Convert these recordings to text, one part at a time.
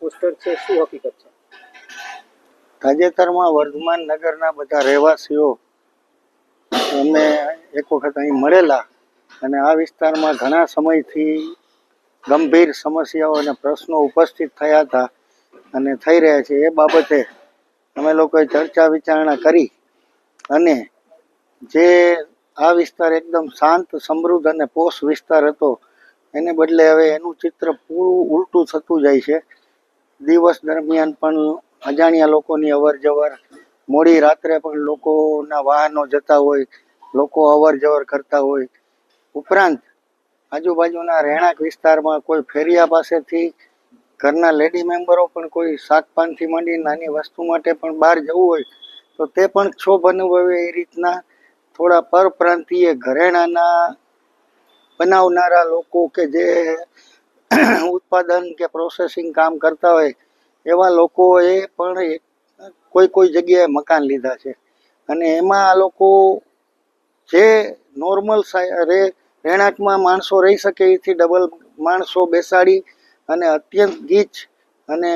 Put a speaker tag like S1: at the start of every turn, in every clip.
S1: Poster છે, શું હકીકત છે?
S2: તાજેતરમાં વર્ધમાન નગરના બધા રહેવાસીઓ અમે એક વખત અહીં મળેલા અને આ વિસ્તારમાં ઘણા સમયથી ગંભીર સમસ્યાઓ અને પ્રશ્નો ઉપસ્થિત થયા હતા અને થઈ રહ્યા છે. એ બાબતે અમે લોકોએ ચર્ચા વિચારણા કરી અને જે આ વિસ્તાર એકદમ શાંત, સમૃદ્ધ અને પોષ વિસ્તાર હતો, એને બદલે હવે એનું ચિત્ર પૂરું, ઉલટું થતું જાય છે. દિવસ દરમિયાન પણ અજાણ્યા લોકોની અવર જવર મોડી રાત્રે પણ લોકોના વાહનો જતા હોય, લોકો અવર જવર કરતા હોય. ઉપરાંત, આજુબાજુના રહેણાંક વિસ્તારમાં કોઈ ફેરિયા પાસેથી, ઘરના લેડી મેમ્બરો પણ કોઈ શાકપાનથી માંડી નાની વસ્તુ માટે પણ બહાર જવું હોય, તો તે પણ ક્ષોભ અનુભવે એ રીતના. થોડા પરપ્રાંતીય ઘરેણાના બનાવનારા લોકો કે જે ઉત્પાદન કે પ્રોસેસિંગ કામ કરતા હોય, એવા લોકોએ પણ કોઈ કોઈ જગ્યાએ મકાન લીધા છે. અને એમાં આ લોકો જે નોર્મલ રહેણાંકમાં માણસો રહી શકે એથી ડબલ માણસો બેસાડી અને અત્યંત ગીચ અને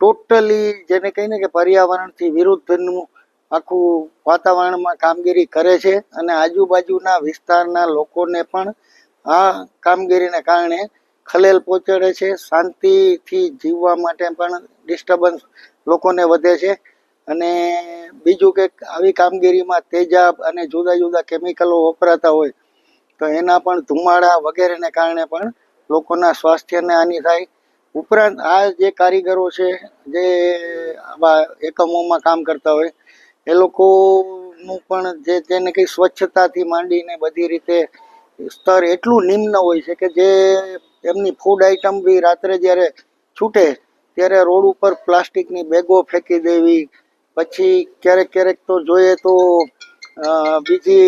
S2: ટોટલી જેને કહીને કે પર્યાવરણથી વિરુદ્ધનું આખું વાતાવરણમાં કામગીરી કરે છે અને આજુબાજુના વિસ્તારના લોકોને પણ આ કામગીરીને કારણે ખલેલ પહોંચાડે છે. શાંતિથી જીવવા માટે પણ ડિસ્ટર્બન્સ લોકોને વધે છે. અને બીજું કે આવી કામગીરીમાં તેજાબ અને જુદા જુદા કેમિકલો વપરાતા હોય, તો એના પણ ધુમાડા વગેરેને કારણે પણ લોકોના સ્વાસ્થ્યને હાનિ થાય. ઉપરાંત આ જે કારીગરો છે, જે આવા એકમોમાં કામ કરતા હોય, એ લોકોનું પણ જે તેને કંઈ સ્વચ્છતાથી માંડીને બધી રીતે સ્તર એટલું નિમ્ન હોય છે કે જે એમની ફૂડ આઇટમ બી રાત્રે જ્યારે છૂટે, ત્યારે રોડ ઉપર પ્લાસ્ટિકની બેગો ફેંકી દેવી. પછી ક્યારેક ક્યારેક તો જોઈએ તો બીજી